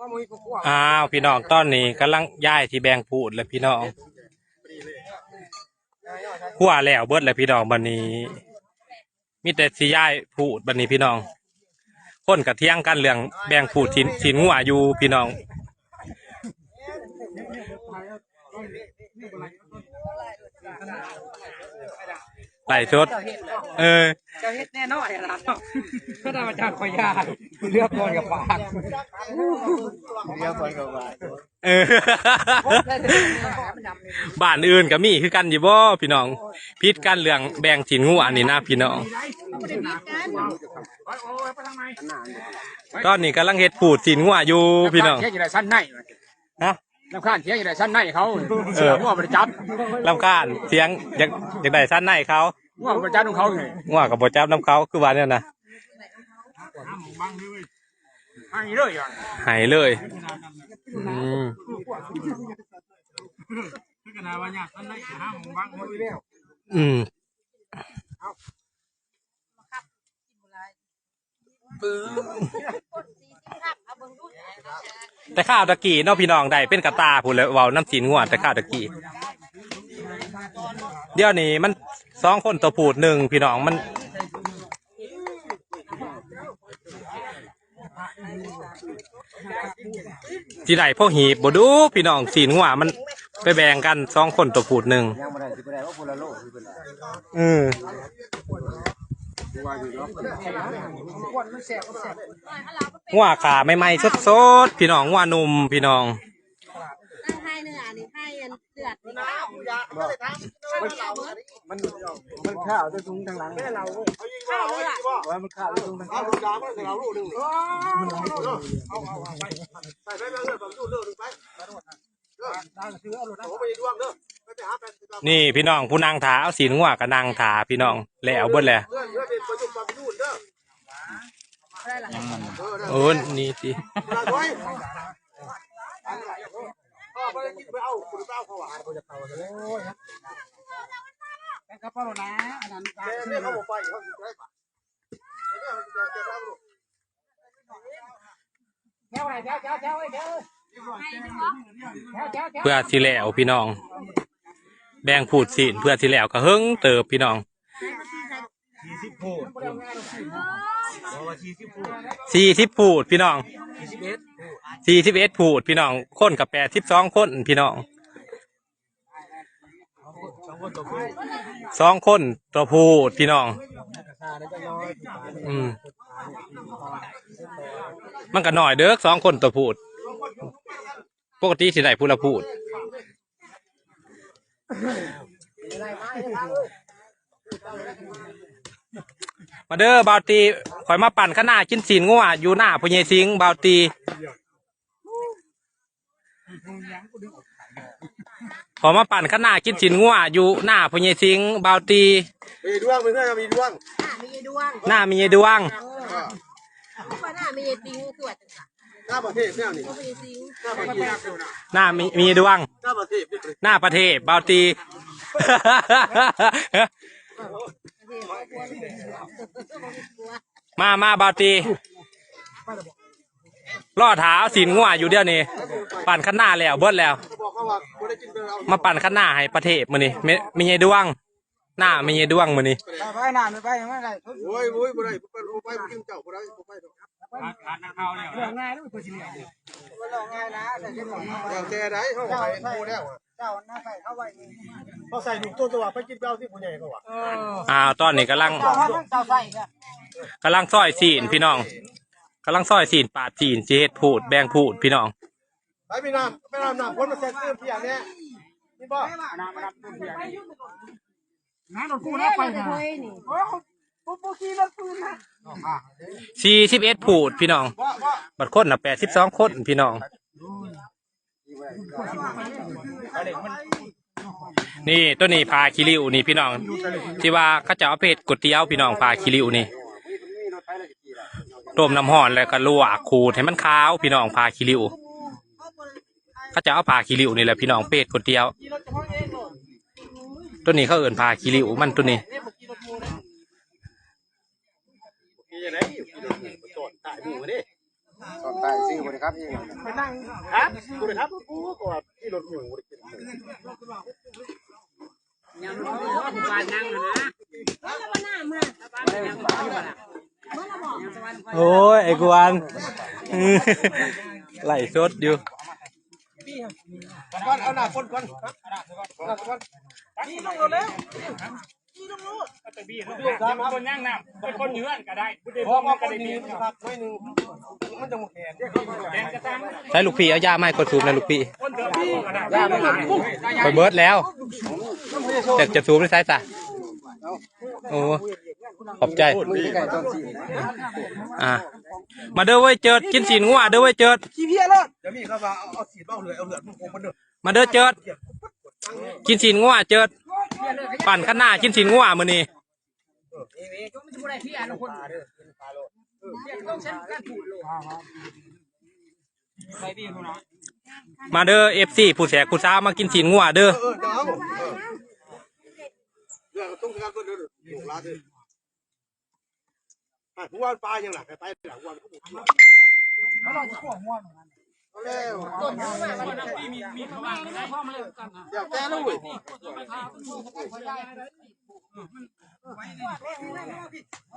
ว่ามึงก็กลัวอ้าวพี่น้องตอนนี้กำลังย้ายที่แบงพูดแล้วพี่น้องหัวแล้วเบิดแล้วพี่น้องบันนี้ มีแต่สิย้ายพูดบันนี้พี่น้อง คนกระเที่ยงกันเรื่องแบงพูดสินสินหัวอยู่พี่น้องไหลชดเออจะเฮ็ดแน่นอนอะนะก็ได้มาจากขอยา เลือกก่อนกับปากเลือกก่อนกับปากเออบ้านอื่นก็มีคือกันอยู่บ่พี่น้องพิดกันเรื่องแบ่งสินงูอันนี้นะพี่น้อง ตอนนี้กำลังเฮ็ดผูดสินงูอยู่พี่น้องเที่ยงอยู่ในชั้นในฮะน้ำข้านเที่ยงอยู่ในชั้นในเขาเสือมั่วบริจับลำคาญเสียงอยากอยากได้สั้นในเขามั่วบริจับของเขาไงง่วงกับบ่จับน้ำเขาคือว่าเนี่ยนะอันนี้เลยอะ หายเลยอืมอืมแต่ข้าวตะกี้เนาะพี่น้องได้เป็นกระตาพูดเลยเว้าน้ำจีนง่วแต่ข้าวตะกี้เดี๋ยวนี้มันสองคนตัวผูดหนึ่งพี่น้องมัน ที่ไหนพวกหีบบดูพี่น้องสีนหัวมันไปแบ่งกันสองคนตัวผูดหนึ่งยังไม่ได้สิบได้ว่าคนละโลกคือเป็นไรอืมหัวขาไม่ไหม้สดสดๆพี่น้องหัวหนุ่มพี่น้องนั่งให้เนื้อนี่ให้อันเดือดนี่ ข้าวมันมันข้าวจะซุ้งทางหลังเราข้าวเลยล่ะว่ามันข้าวจะซุ้งทางหลังนี่พี่น้องผู้นางถาเอาสีนหัวกับนางถาพี่น้องแล้วเบิดแหละโอ้นี่ สิกระเป๋านะอันนั้นเพื่อที่แล้วพี่น้อง แบ่งผูดสีนเพื่อที่แล้วก็เฮิงเติบพี่น้องสี่สิบผูดพี่น้องสี่สิบเอ็ด ผูดพี่น้องคนกับแปดสิบสองคนพี่น้องสองคนตัวพูดพี่น้อง อืมมันก็หน่อยเด้อสองคนตัวพูด ปกติสิได้พูดละพูดมาเด้อบาวตีข่อยมาปั่นข้างหน้ากินสีนงัวอยู่หน้าพญายสิงบาวตี ขอมาปั่นข้างหน้ากินสีนงัวอยู่หน้าพญายสิงห์บาวตีมีดวงมึงก็มีดวงหน้ามียายดวงหน้ามียายดวงเออเพราะว่าหน้ามียายติงคือว่าจังสันหน้าประเทศแนวนี่เพราะมียายติงหน้าประเทศหน้ามีมียายดวงหน้าประเทศนี่หน้าประเทศบาวตีมามาบาวตี ล่อถาสีนงัวอยู่เดียวนี้ปั่นข้างหน้าแล้วเบิดแล้ว บอกเขาว่าบ่ได้กินเรามาปั่นข้างหน้าให้ประเทศมือนี่ไม่ไม่ยายดวง หน้าไม่ยายดวงมือนี่ไปหน้าไม่ไปไม่ได้โอ้ยโอ้ยบ่ได้ไปไปกินเจ้าบ่ได้บ่ไปดอกขาดน้ำเข้าเนี่ยเรื่องง่ายด้วยคนสิเนี่ยมันเรื่องง่ายนะแต่ที่หลงอย่างแกได้เขาไปดูแล้วเจ้าหน้าใส่เข้าไว้เขาใส่หนุ่มตัวตัวไปกินเจ้าที่ผู้ใหญ่เขาว่ะอ้าวตอนนี้กำลังเจ้าเจ้าใส่กันกำลังซอยสีนพี่น้อง กำลังซอยสีนปาดสีนสิเฮ็ดพูดแบ่งพูดพี่น้อง ไปพี่น้ำไปน้ำน้ำคนมาเซ็ตเรื่องพี่อย่างเนี้ยนี่บ่น้ำมันน้ำตุ้มเพียงน้ำรถกูนะไปจะนะเคยนี่โอ้ยปุ๊บปุ๊บขี่รถปืนนะสี่สิบเอ็ดพูดพี่น้องว่าว่าบัดคนน่ะแปดสิบสองคนพี่น้อง นี่ตัวนี้พาคิริวนี่พี่น้อง ที่ว่าเขาจะเอาเพชรก๋วยเตี๋ยวพี่น้องพาคิริวนี่ ต้มน้ำห่อนแล้วก็ลวกขูดให้มันขาวพี่น้องพาคิริวเขาจะเอาพาคิริวนี่แหละพี่น้องเป็ดก๋วยเตี๋ยวตัวนี้เขาเอิ่นพาคิริวมันตัวนี้ขี่ยังไงขี่รถจอดถ่ายหมูดิสอนใต้ซื้อบริครับเองไปนั่งครับบริครับกูก็ว่าที่รถอยู่บริกินยังรู้ว่าผู้การนั่งนะ โอ้ยไอ้กวนไหลสดอยู่ก่อนเอาหน้าคนก่อนหน้าคนนี่ต้องรถแล้วจะมาคนย่างน้ำเป็นคนเยือนก็ได้ผู้ใดพพ่ออมามาคก็นได้นี้มีครับไม่หนึ่งมันจะมาแขนแดงกระซังใช้ลูกพี่เอายาไม้กดสูบนะลูกพี่คนเดือดพี่ก็ได้ไปเบิร์ดแล้วแต่จะสูบไม่ใช่จ้ะโอ้ ขอบใจมือไก่ต้นสีอะมาเด้อเว้ยเจิดกินสีนงัวเด้อเว้ยเจิดขี้เพี้ยรถจะมีเขาว่าเอาสีเบ้าเลยเอาเหลือมันคงมันเดือดมาเด้อเจิดกินสีนงัวเจิดปั่นข้างหน้ากินสีนงัวมื้อนี้มาเด้อ FC ผู้แสกผู้ซ้ามากินสีนงัวเด้อเออเจ้าเรื่องต้องการก็เดือดหกล้านเลย ผู้ว่าปลายังหลักไปหลังวันเขาบอกเขาลองขวางวันแล้วอยากแก้แล้วเว้ย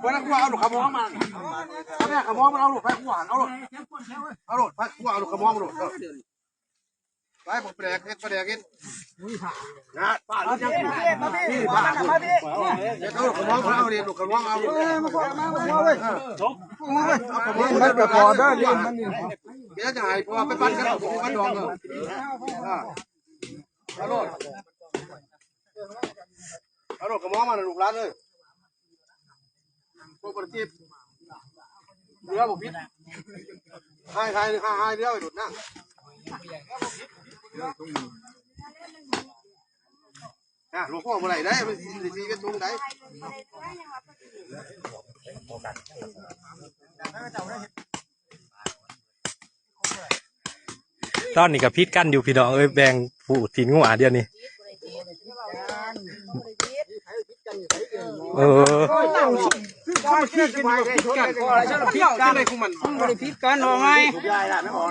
วันนั้นกูเอาหลุดขมองมาเอาแม่ขมองมันเอาหลุดไปขวานเอาหลุดเอาหลุดไปขวานหลุดขมองมันหลุด ไปบอกแปลกเอ็ดแปลกเอ็ดนะป้าลูกยังนี่ป้าเดี๋ยวเอาหลุดขมองเอาเรียนหลุดขมองเอาหลุดมาขวานมาขวานเลยเอาขมองมันไปพอได้เรียนมันนี่เดี๋ยวจะหายพอไปปั้นกันผมปั้นดองเลยเอาหลุดเอาหลุดขมองมาหลุดร้านเลยพวกประทีปเรือบุพิษให้ให้ให้ให้เรือไปดุดนะ อะหลวงพ่อเมื่อไหร่ได้มันสีสีกันตรงไหนตอนนี้กับพิษกันอยู่พี่น้องเอ้ยแบ่งผู้สีนงัวเดียวนี้เออก็ขี้กันไปพิษกันก็อะไรฉันพิษกันอะไรของ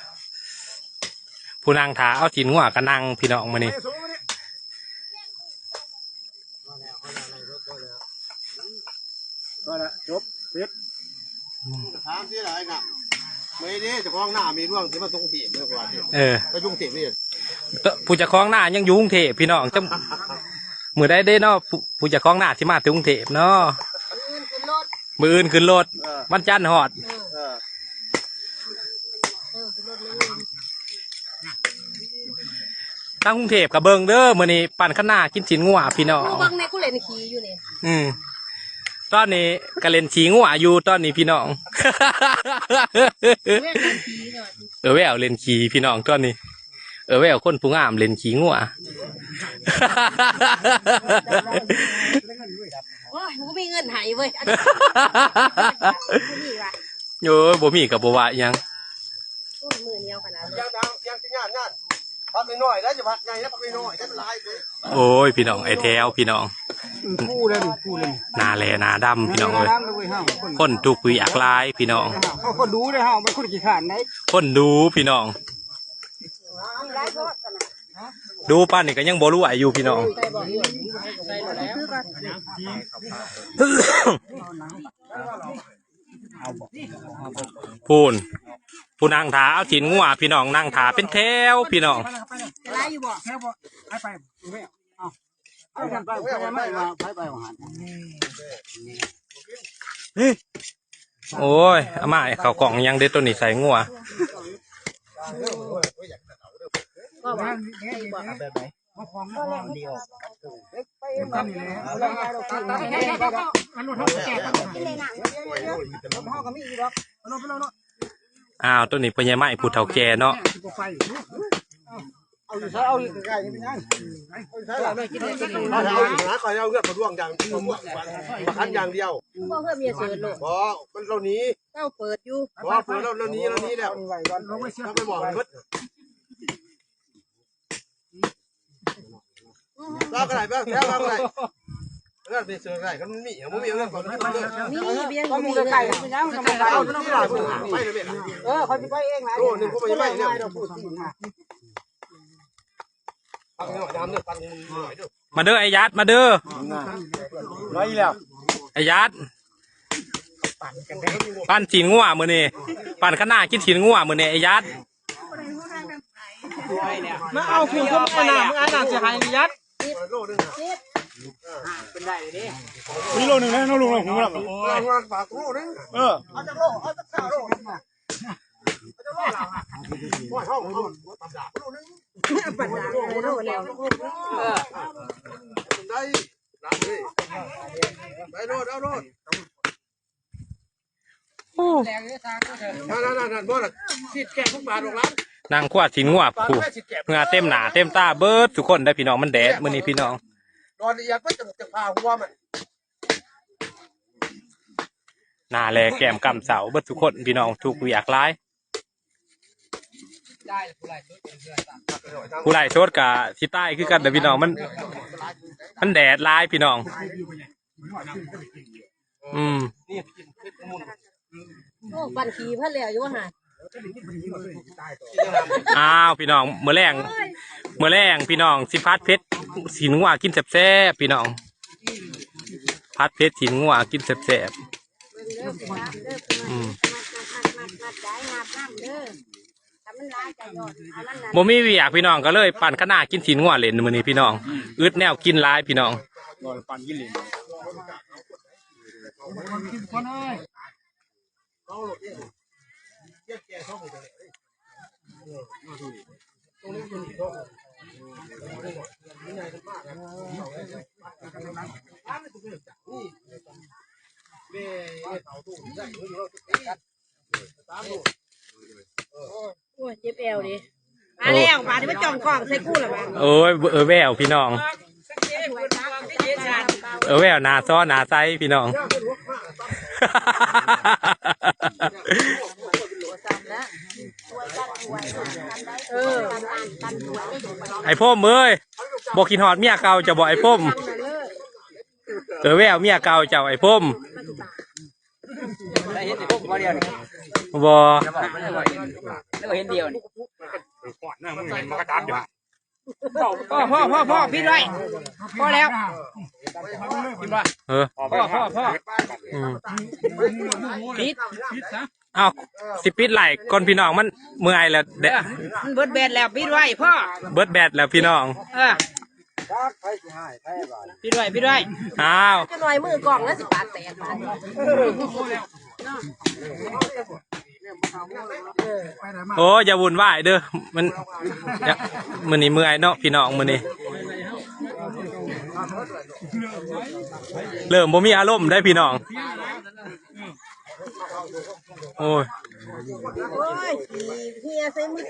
ผู้นางถาเอาสีนงัวกันนั่งพี่น้องมานี่ก็แล้วจบพิษถามที่ไหนกันไม่ดีจะพ้องหน้ามีร่วงที่มาตรงตีเมื่อวานเออไปยุ่งตีนี่ผู้จะคล้องหน้ายังอยุ่กรุงเทพพี่น้องจะมือได้ได้เนาะผู้ผู้จะคล้องหน้าที่มาถึงกรุงเทพเนาะอื่นขึ้นรถมืออื่นขึ้นรถเออวันจันทร์หอด เออ เออขึ้นรถเลย ตั้งกรุงเทพกับเบิงเด้อมือนี้ปั่นข้างหน้ากินสินงัวพี่น้องระวังในกูเล่นขี่อยู่นี่อืมตอนนี้กะเล่นฉีงัวอยู่ตอนนี้พี่น้อง เล่นกันขี่หน่อยเออแววเล่นขี่พี่น้องตอนนี้ เออแววคนผู้งามเล่นขี่งัว โอ้ยมึงมีเงินหายเว้ยอันนี้กูมีว่ะโอ้ยบ่มีกับบ่ว่าอิหยังโอ้ยมือเหนียวขนาดนั้นยังทางยังที่งานงาน พักหน่อยแล้วจะพักไงแล้วพักหน่อยได้เป็นไรเลยโอ้ยพี่น้องไอ้แถวพี่น้องคู่เลยคู่เลยหนาแลหนาดำพี่น้องเอ้ยน้ำเลยห้าคนคนทุกข์อยากลายพี่น้องเขาคนดูเลยห้าเป็นคนกี่ขานไหนคนดูพี่น้อง ดูป้านนี่ก็ยังบ่รู้อายุพี่น้องพูน ผู้นางถาเอาถินงัวพี่น้องนางถาเป็นแถวพี่น้องจะไล่อยู่บ่เอากันไปไปไม่มาไปไปหันโอ้ยอามาให้เขาวกล่องยังเด็ดตัวนี้ใส่งัวก็บ่พ่อก็มีอีกหรอกเอาลงไปลงเนาะ อ้าวตัวนี้เป็นยังไงผู้เฒ่าแก่เนาะเอาอยู่ซะเอาอยู่ใกล้ๆนี่เป็นยังเอาเอาอีกนะก่อนเอาเงือกมาร่วงอย่างมาคันอย่างเดียวบ่เพื่อเมียเสือโลกบอมันเรานี้เจ้าเปิดอยู่บอเปิดเราเรานี้เรานี้แล้วเราไปบอกมันพึ่เราก็ได้บ้างแล้วเราก็ได้เรื่ องเป็นเสือไรก็มีอย่างมีเรื่องก่อนเรื่องมีเบี้ยงก็มีมีเลไก่ยเป็นยังทำไมไก่เอาที่หลายคนไปเลยเนี่ยเออเขาจะไปเองนะโอ้หนึ่งก็ไม่ไหวเนี่ยเราพูดสินะปังหน่อยทำเนี่ยปังหน่อยด้วยมาเด้อไอ้ยัดมาเด้อไรแล้วไอ้ยัดปั้นฉีนงัวมือนี่ปั้นข้างหน้ากินฉีนงัวมือนี่ไอ้ยัดมาเอาคือเขาไม่น่ะมึงอ่านหนังเสียหายไอ้ยัด เป็นได้เลยดิมีโลหนึ่งนะน้องลุงเราผมรับเออวางปากโลนึงเออเอาจากโลเอาจากข้าวโลเอาจากโลละว่าห้องเขาตับดาบโลนึงปัญญาโลแล้วได้รับเลยไปโลดเอาโลดนั่นนั่นนั่นบ่ล่ะสิแก่ทุกบาทหรอกล้านนางขวาฉีนงัวผู้เงาเต็มหนาเต็มตาเบิดทุกคนได้พี่น้องมันแดดมือนี้พี่น้อง นอนละเอียดไม่จะจะพาหัวมันหนาแลแก้มกำเสาเบิดทุกคนพี่น้องทุกเวียกร้ายได้ผู้ไรผู้ไล่โชดกับที่ใต้คือกันแต่พี่น้องมัน มันแดดร้ายพี่น้อง อืมโอ้ปันขี่เพิ่นแล้วอยู่ว่าหาอ้าวพี่น้องเมื่อแรงเมื่อแรงพี่น้องสิพัดเพชร สีนงัวกินแซ่บๆพี่น้องพัดเพชรสีนงัวกินแซ่บเด้อเด้อๆอืมนัดนัดได้นับน้ำเด้อถ้ามันร้ายใจยอดเอามันนั่นบ่มีเวียกพี่น้องก็เลยปั่นขนากินสีนงัวเล่นมื้อนี้พี่น้องอึดแนวกินร้ายพี่น้องนอนปันกินเหลง โอ้ยเจ็บแอวดิมาแล้วมาที่มันจ่องกล่องใส่กู้ละบ้างโอ้ยเออแววพี่น้อง เออแววหนาซ้อหนาไซพี่น้อง เออไอ้พ่มเอ้ยบอกกินหอดเมียเก่าจะบอกไอ้พ่มเออแววเมียเก่าเจ้าไอ้พ่มได้เห็นพวกมาเดียวนี่บอแล้วเห็นเดียวนี่ พ่อพ่อพ่อพ่อพี่ด้วยพ่อแล้วพี่ว่าเออพ่อพ่อพ่ออืมปิดเอาสิปิดไหลก่อนพี่น้องมันเมื่อยแล้วเดะมันเบิดแบนแล้วปิดไว้พ่อเบิดแบดแล้วพี่น้องเออพี่ด้วยพี่ด้วยอ้าวจะหน่อยมือกล่องแล้วสิปากแตกบาดนี้ โอ้อย่าวุ่นวายเด้อมันอย่ามือนี้เมื่อยเนาะพี่น้องมือนี้เริ่มบ่มีอารมณ์ได้พี่น้อง โอ้ย โอ้ยเฮียใส่มือ